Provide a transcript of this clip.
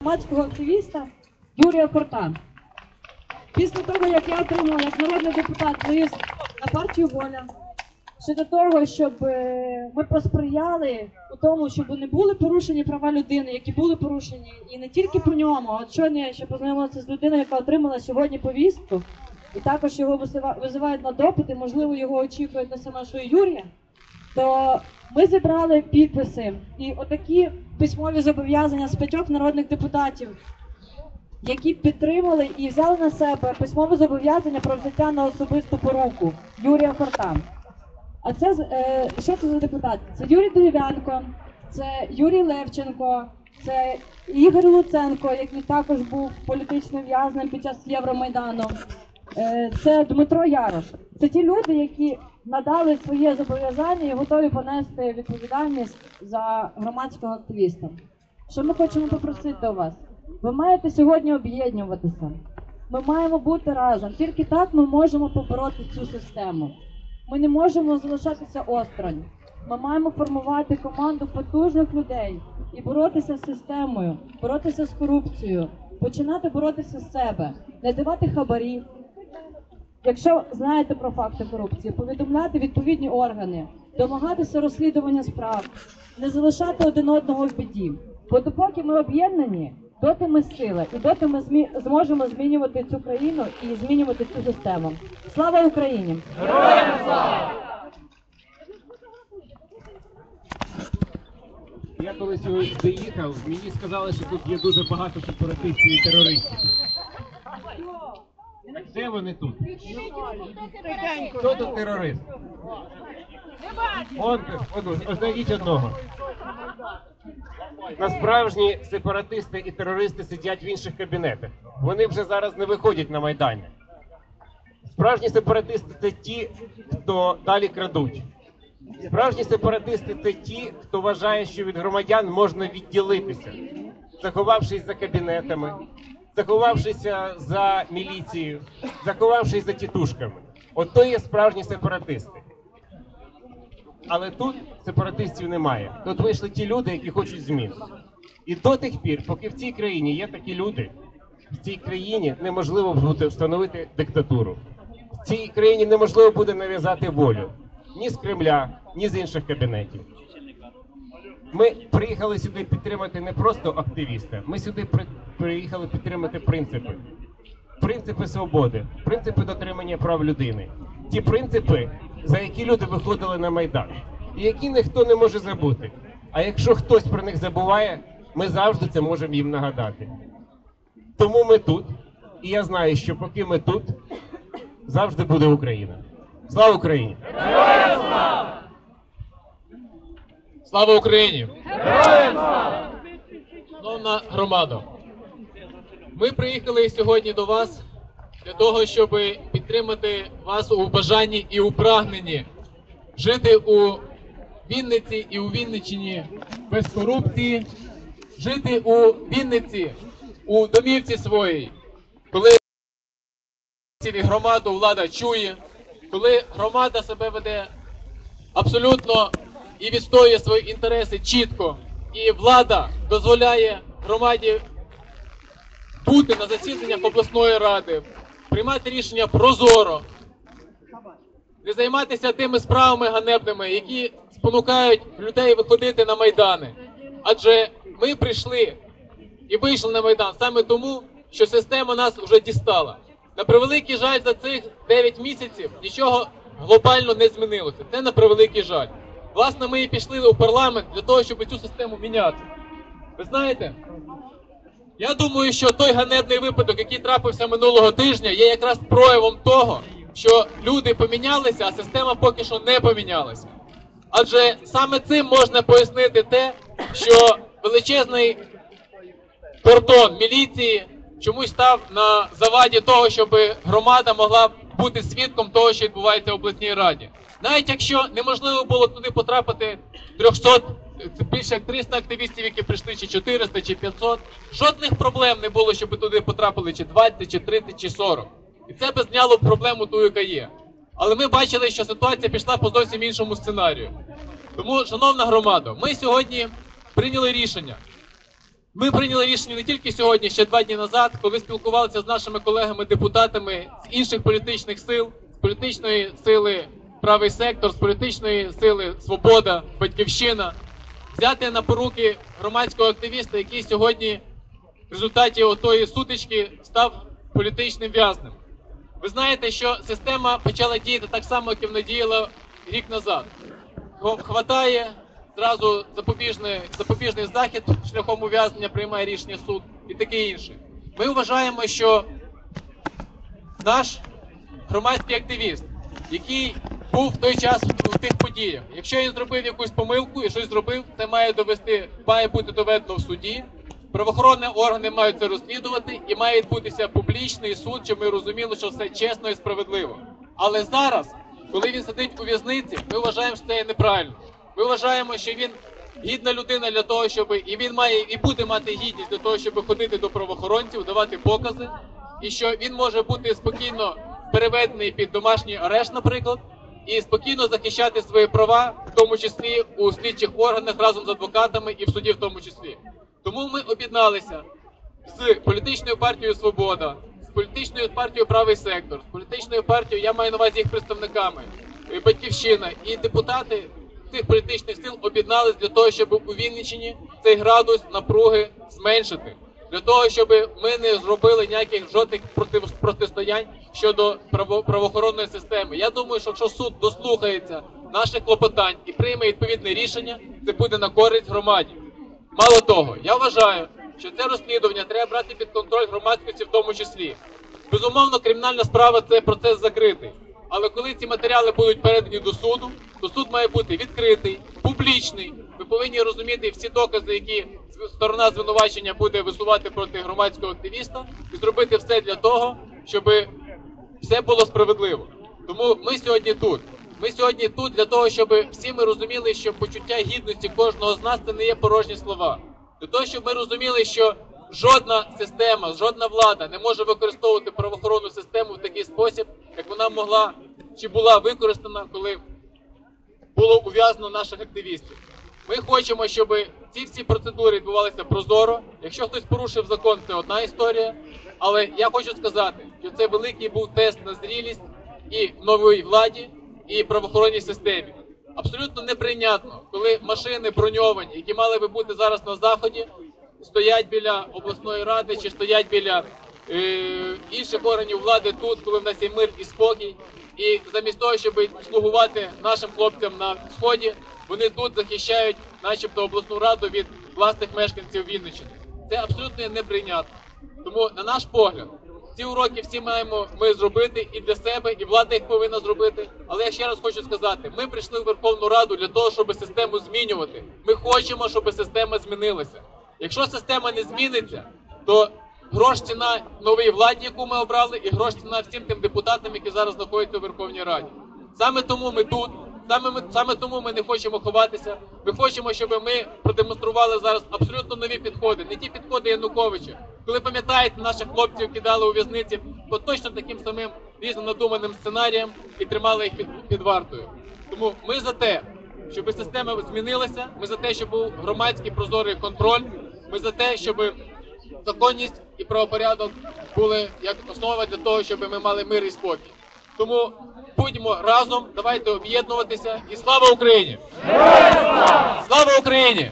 громадського активіста Юрія Корта. Після того, як я отримала як народний депутат лист на партію Воля щодо того, щоб е, ми посприяли у тому, щоб не були порушені права людини, які були порушені, і не тільки по ньому, от щойно я ще познайомилася з людиною, яка отримала сьогодні повістку, і також його визивають на допити, можливо, його очікують на саме що Юрія то ми зібрали підписи і отакі письмові зобов'язання з п'ятьох народних депутатів, які підтримали і взяли на себе письмове зобов'язання про взяття на особисту поруку Юрія Хорта. А це е, що це за депутати? Це Юрій Дерев'янко, це Юрій Левченко, це Ігор Луценко, який також був політичним в'язнем під час Євромайдану. Е, Це Дмитро Ярош. Це ті люди, які надали своє зобов'язання і готові понести відповідальність за громадського активіста. Що ми хочемо попросити у вас? Ви маєте сьогодні об'єднуватися. Ми маємо бути разом. Тільки так ми можемо побороти цю систему. Ми не можемо залишатися осторонь. Ми маємо формувати команду потужних людей і боротися з системою, боротися з корупцією, починати боротися з себе, не давати хабарі, Якщо знаєте про факти корупції, повідомляти відповідні органи, домагатися розслідування справ, не залишати один одного в біді. Бо допоки ми об'єднані, доти ми сила, і доти ми змі... зможемо змінювати цю країну і змінювати цю систему. Слава Україні! Я коли сьогодні доїхав, мені сказали, що тут є дуже багато сепаратистів і терористів. Де вони тут? Хто тут терорист? Он, он, ось знайдіть одного. Насправжні сепаратисти і терористи сидять в інших кабінетах. Вони вже зараз не виходять на майдані. Справжні сепаратисти це ті, хто далі крадуть. Справжні сепаратисти це ті, хто вважає, що від громадян можна відділитися, заховавшись за кабінетами, заховавшися за міліцією, заховавшись за тітушками. От то є справжні сепаратисти. Але тут сепаратистів немає. Тут вийшли ті люди, які хочуть змін. І до тих пір, поки в цій країні є такі люди, в цій країні неможливо буде встановити диктатуру. В цій країні неможливо буде нав'язати волю ні з Кремля, ні з інших кабінетів. Ми приїхали сюди підтримати не просто активіста, ми сюди при- приїхали підтримати принципи. Принципи свободи, принципи дотримання прав людини, ті принципи, за які люди виходили на майдан, і які ніхто не може забути. А якщо хтось про них забуває, ми завжди це можемо їм нагадати. Тому ми тут, і я знаю, що поки ми тут, завжди буде Україна. Слава Україні! Слава Україні! Шановна громада, ми приїхали сьогодні до вас для того, щоб підтримати вас у бажанні і у прагненні жити у Вінниці і у Вінниччині без корупції, жити у Вінниці у домівці своїй, коли громаду влада чує, коли громада себе веде абсолютно і відстоює свої інтереси чітко, і влада дозволяє громаді бути на засіданнях обласної ради, приймати рішення прозоро, не займатися тими справами ганебними, які спонукають людей виходити на майдани. Адже ми прийшли і вийшли на майдан саме тому, що система нас вже дістала. На превеликий жаль, за цих 9 місяців нічого глобально не змінилося. Це на превеликий жаль. Власне, ми і пішли у парламент для того, щоб цю систему міняти. Ви знаєте, я думаю, що той ганебний випадок, який трапився минулого тижня, є якраз проявом того, що люди помінялися, а система поки що не помінялася. Адже саме цим можна пояснити те, що величезний кордон міліції чомусь став на заваді того, щоб громада могла бути свідком того, що відбувається в обласній раді. Навіть якщо неможливо було туди потрапити 300, більше як 300 активістів, які прийшли, чи 400, чи 500, жодних проблем не було, щоб туди потрапили чи 20, чи 30, чи 40. І це би зняло проблему ту, яка є. Але ми бачили, що ситуація пішла по зовсім іншому сценарію. Тому, шановна громада, ми сьогодні прийняли рішення Ми прийняли рішення не тільки сьогодні, ще два дні назад, коли спілкувалися з нашими колегами-депутатами з інших політичних сил, з політичної сили правий сектор, з політичної сили Свобода, Батьківщина, взяти на поруки громадського активіста, який сьогодні в результаті отої сутички став політичним в'язнем. Ви знаєте, що система почала діяти так само, як і вона діяла рік назад. Хватає зразу запобіжний, запобіжний захід шляхом ув'язнення приймає рішення суд і таке інше. Ми вважаємо, що наш громадський активіст, який був в той час в тих подіях, якщо він зробив якусь помилку і щось зробив, це має довести, має бути доведено в суді. Правоохоронні органи мають це розслідувати і має відбутися публічний суд, щоб ми розуміли, що все чесно і справедливо. Але зараз, коли він сидить у в'язниці, ми вважаємо, що це є неправильно. Ми вважаємо, що він гідна людина для того, щоб і він має і буде мати гідність для того, щоб ходити до правоохоронців, давати покази, і що він може бути спокійно переведений під домашній арешт, наприклад, і спокійно захищати свої права, в тому числі у слідчих органах разом з адвокатами і в суді, в тому числі. Тому ми об'єдналися з політичною партією Свобода, з політичною партією Правий сектор, з політичною партією, я маю на увазі їх представниками, е, Батьківщина і депутати цих політичних сил об'єднались для того, щоб у Вінниччині цей градус напруги зменшити. Для того, щоб ми не зробили ніяких жодних проти, протистоянь щодо право, правоохоронної системи. Я думаю, що якщо суд дослухається наших клопотань і прийме відповідне рішення, це буде на користь громаді. Мало того, я вважаю, що це розслідування треба брати під контроль громадськості в тому числі. Безумовно, кримінальна справа це процес закритий. Але коли ці матеріали будуть передані до суду, то суд має бути відкритий, публічний. Ви повинні розуміти всі докази, які сторона звинувачення буде висувати проти громадського активіста, і зробити все для того, щоб все було справедливо. Тому ми сьогодні тут. Ми сьогодні тут для того, щоб всі ми розуміли, що почуття гідності кожного з нас це не є порожні слова. Для того, щоб ми розуміли, що жодна система, жодна влада не може використовувати правоохоронну систему в такий спосіб, як вона могла чи була використана, коли було ув'язнено наших активістів. Ми хочемо, щоб ці всі процедури відбувалися прозоро. Якщо хтось порушив закон, це одна історія. Але я хочу сказати, що це великий був тест на зрілість і новій владі, і правоохоронній системі. Абсолютно неприйнятно, коли машини броньовані, які мали би бути зараз на заході, стоять біля обласної ради чи стоять біля е, інших органів влади тут, коли в нас є мир і спокій. І замість того, щоб слугувати нашим хлопцям на сході, вони тут захищають, начебто, обласну раду від власних мешканців Вінниччини. Це абсолютно неприйнятно. Тому, на наш погляд, ці уроки всі маємо ми зробити і для себе, і влада їх повинна зробити. Але я ще раз хочу сказати: ми прийшли в Верховну Раду для того, щоб систему змінювати. Ми хочемо, щоб система змінилася. Якщо система не зміниться, то грош ціна новій владі, яку ми обрали, і грош ціна всім тим депутатам, які зараз знаходяться у Верховній Раді. Саме тому ми тут. Саме ми саме тому ми не хочемо ховатися. Ми хочемо, щоб ми продемонстрували зараз абсолютно нові підходи, не ті підходи Януковича. Коли пам'ятаєте, наших хлопців кидали у в'язниці по точно таким самим різним надуманим сценаріям і тримали їх під, під вартою. Тому ми за те, щоб система змінилася. Ми за те, щоб був громадський прозорий контроль. Ми за те, щоб законність і правопорядок були як основа для того, щоб ми мали мир і спокій. Тому будьмо разом, давайте об'єднуватися і слава Україні! Слава Україні!